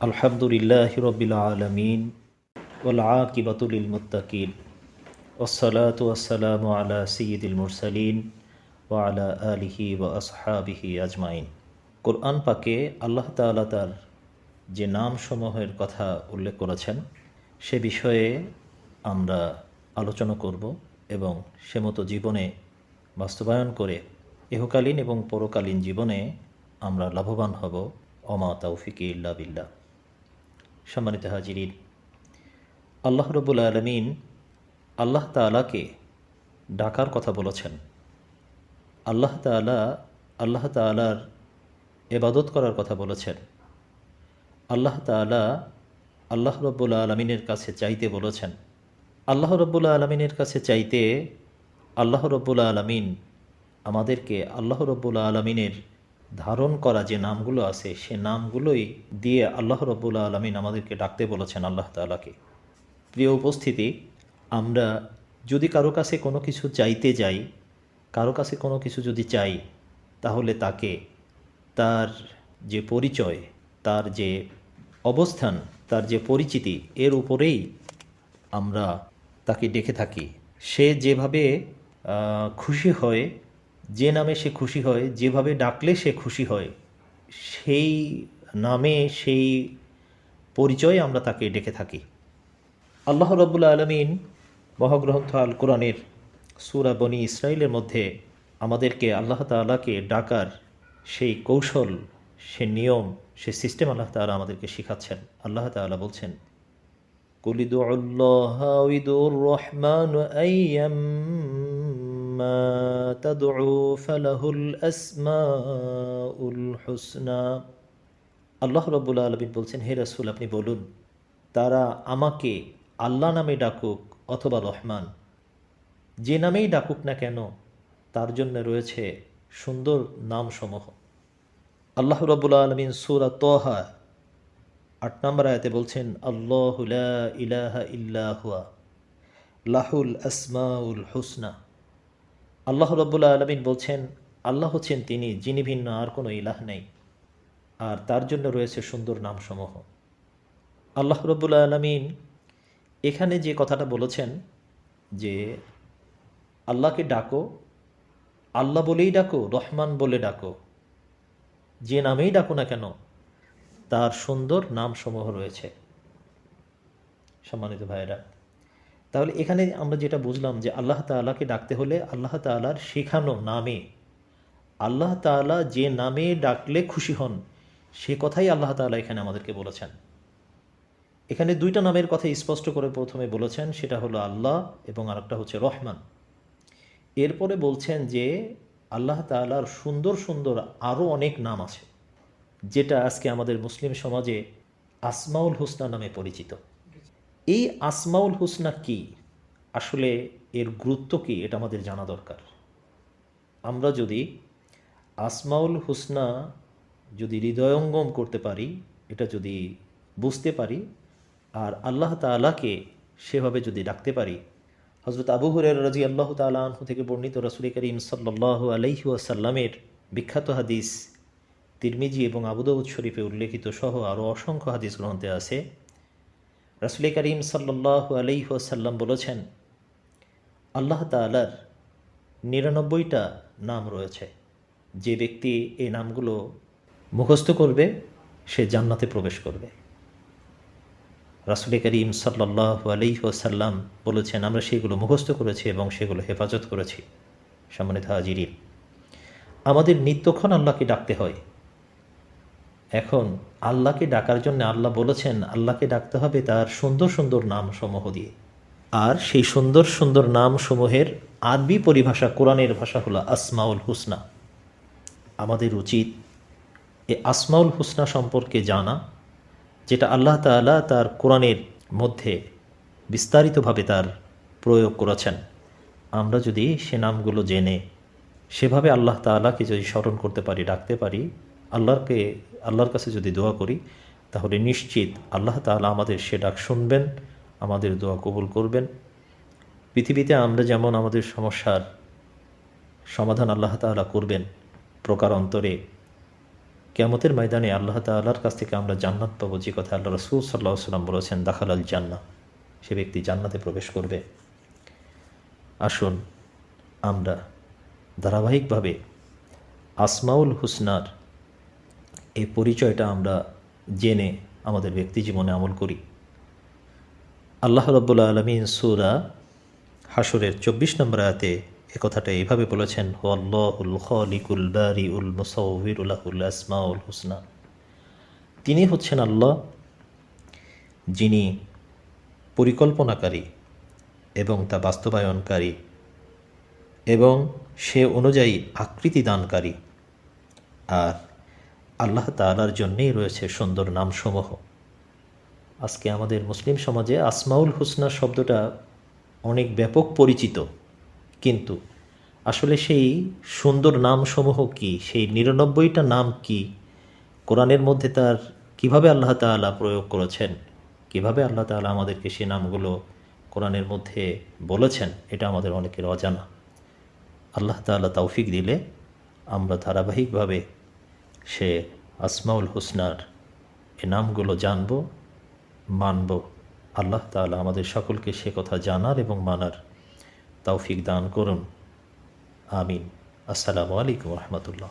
আলহামদুলিল্লাহ রবিল আলমিন ওলাকিবাতুল মুত্তাকিন ওসলাত ওয়াসালাম আলা সঈদুল মুরসালিন ও আলা আলিহি ও আসহাবিহি আজমাইন। কোরআন পাকে আল্লাহ তাআলা তার যে নামসমূহের কথা উল্লেখ করেছেন, সে বিষয়ে আমরা আলোচনা করব এবং সে মতো জীবনে বাস্তবায়ন করে ইহকালীন এবং পরকালীন জীবনে আমরা লাভবান হব। অমা তৌফিক ইল্লা বিল্লাহ। সম্মানিত হাজিরিন। আল্লাহ রবুল আলমিন আল্লাহ তালাকে ডাকার কথা বলেছেন। আল্লাহ তালা আল্লাহ তালার এবাদত করার কথা বলেছেন। আল্লাহ তালা আল্লাহ রব্বুল আলমিনের কাছে চাইতে বলেছেন। আল্লাহ রব্বুল আলমিনের কাছে চাইতে আল্লাহ রব্বুল আলমিন আমাদেরকে আল্লাহ রব্বুল আলমিনের ধারণ করা যে নামগুলো আছে, সে নামগুলোই দিয়ে আল্লাহ রব্বুল আলমিন আমাদেরকে ডাকতে বলেছেন আল্লাহ তালাকে প্রিয় উপস্থিতি, আমরা যদি কারও কাছে কোনো কিছু চাইতে যাই, কারও কাছে কোনো কিছু যদি চাই, তাহলে তাকে তার যে পরিচয়, তার যে অবস্থান, তার যে পরিচিতি, এর উপরেই আমরা তাকে ডেকে থাকি। সে যেভাবে খুশি হয় যে নামে সে খুশি হয়, যেভাবে ডাকলে সে খুশি হয়, সেই নামে সেই পরিচয়ে আমরা তাকে ডেকে থাকি। আল্লাহ রব্বুল আলমিন মহাগ্রন্থ আল কোরআনের সুরা বনি ইসরায়েলের মধ্যে আমাদেরকে আল্লাহ তাআলাকে ডাকার সেই কৌশল, সে নিয়ম, সে সিস্টেম আল্লাহ তাআলা আমাদেরকে শিখাচ্ছেন। আল্লাহ তাআলা বলছেন কুলিদু আল্লাহ উইদুর রহমান আইয়াম্মা তাদউ ফালাহুল আসমাউল হুসনা আল্লাহ রব্বুল আলমিন বলছেন, হে রাসূল, আপনি বলুন, তারা আমাকে আল্লাহ নামে ডাকুক অথবা রহমান। যে নামেই ডাকুক না কেন, তার জন্য রয়েছে সুন্দর নামসমূহ। আল্লাহ রব্বুল আলমিন সুরা তোহা, আট নম্বর আয়াতে বলছেন, আল্লাহ ইলাহা ইল্লাহুয়া লাহুল আসমাউল হুসনা। আল্লাহ রব্বুল্লা আলমিন বলছেন, আল্লাহ হচ্ছেন তিনি, যিনি ভিন্ন আর কোনো ইলাহ নেই। আর তার জন্য রয়েছে সুন্দর নামসমূহ। আল্লাহ রব্বুল্লা আলমিন এখানে যে কথাটা বলেছেন যে, আল্লাহকে ডাকো, আল্লাহ বলেই ডাকো, রহমান বলে ডাকো, যে নামেই ডাকো না কেন, তার সুন্দর নামসমূহ রয়েছে। সম্মানিত ভাইয়েরা তাহলে এখানে আমরা যেটা বুঝলাম যে আল্লাহ তাআলাকে ডাকতে হলে আল্লাহ তাআলার শেখানো নামে। আল্লাহ তাআলা যে নামে ডাকলে খুশি হন, সে কথাই আল্লাহ তাআলা এখানে আমাদেরকে বলেছেন। এখানে দুইটা নামের কথা স্পষ্ট করে প্রথমে বলেছেন, সেটা হলো আল্লাহ এবং আরেকটা হচ্ছে রহমান। এরপরে বলছেন যে আল্লাহ তাআলার সুন্দর সুন্দর আরও অনেক নাম আছে, যেটা আজকে আমাদের মুসলিম সমাজে আসমাউল হুসনা নামে পরিচিত। এই আসমাউল হুসনা কি? আসলে এর গুরুত্ব কি? এটা আমাদের জানা দরকার। আমরা যদি আসমাউল হুসনা যদি হৃদয়ঙ্গম করতে পারি, এটা যদি বুঝতে পারি, আর আল্লাহ তাআলাকে সেভাবে যদি ডাকতে পারি হজরত আবু হরের রাজি আল্লাহ তাআলা আনহু থেকে বর্ণিত রসুল করিম সাল্লাহ আলাইহি ওয়াসাল্লামের বিখ্যাত হাদিস তিরমিজি এবং আবুদাউদ শরীফে উল্লেখিত সহ আরও অসংখ্য হাদিস গ্রন্থে আছে। রসুল করিম সাল্লাহ আলাইসাল্লাম বলেছেন, আল্লাহ তালার নিরানব্বইটা নাম রয়েছে। যে ব্যক্তি এই নামগুলো মুখস্থ করবে, সে জান্নাতে প্রবেশ করবে। রাসুল করিম সাল্লাহ আলাইসাল্লাম বলেছেন, আমরা সেগুলো মুখস্থ করেছি এবং সেগুলো হেফাজত করেছি। সম্মানিত হাজিরিন, আমাদের নিত্যক্ষণ আল্লাহকে ডাকতে হয়। এখন আল্লাহকে ডাকার জন্য আল্লাহ বলেছেন, আল্লাহকে ডাকতে হবে তার সুন্দর সুন্দর নাম সমূহ দিয়ে। আর সেই সুন্দর সুন্দর নাম সমূহের আরবি পরিভাষা কোরআনের ভাষা হলো আসমাউল হুসনা। আমাদের উচিত এ আসমাউল হুসনা সম্পর্কে জানা, যেটা আল্লাহ তাআলা তার কোরআনের মধ্যে বিস্তারিতভাবে তার প্রয়োগ করেছেন। আমরা যদি সে নামগুলো জেনে সেভাবে আল্লাহ তাআলাকে যদি স্মরণ করতে পারি, ডাকতে পারি আল্লাহকে আল্লাহর কাছে যদি দোয়া করি, তাহলে নিশ্চিত আল্লাহ তাআলা আমাদের সে ডাক শুনবেন, আমাদের দোয়া কবুল করবেন। পৃথিবীতে আমরা যেমন আমাদের সমস্যার সমাধান আল্লাহ তাআলা করবেন প্রকার অন্তরে কেমতের ময়দানে আল্লাহ তাল্লাহর কাছ থেকে আমরা জান্নাত পাবো যে কথা আল্লাহ রসুল সাল্লাহ সাল্লাম বলেছেন দাখাল আল জান্না সে ব্যক্তি জান্নাতে প্রবেশ করবে। আসুন আমরা ধারাবাহিকভাবে আসমাউল হুসনার এই পরিচয়টা আমরা জেনে আমাদের ব্যক্তি জীবনে আমল করি। আল্লাহ রব্বুল্লা আলমিন সুরা হাসরের চব্বিশ নম্বর আয়াতে এ কথাটা এইভাবে বলেছেন হুসনা। তিনি হচ্ছেন আল্লাহ, যিনি পরিকল্পনাকারী এবং তা বাস্তবায়নকারী এবং সে অনুযায়ী আকৃতি দানকারী। আর আল্লাহ তালার জন্যেই রয়েছে সুন্দর নামসমূহ। আজকে আমাদের মুসলিম সমাজে আসমাউল হুসনা শব্দটা অনেক ব্যাপক পরিচিত, কিন্তু আসলে সেই সুন্দর নামসমূহ কি, সেই নিরানব্বইটা নাম কি, কোরআনের মধ্যে তার কীভাবে আল্লাহ তাআলা প্রয়োগ করেছেন, কীভাবে আল্লাহ তাআলা আমাদেরকে সে নামগুলো কোরআনের মধ্যে বলেছেন, এটা আমাদের অনেকের অজানা। আল্লাহ তাআলা তৌফিক দিলে আমরা ধারাবাহিকভাবে সে আসমাউল হোসনার এ নামগুলো জানব, মানব। আল্লাহ তালা আমাদের সকলকে সে কথা জানার এবং মানার তৌফিক দান করুন। আমিন। আসসালামু আলাইকুম রহমতুল্লাহ।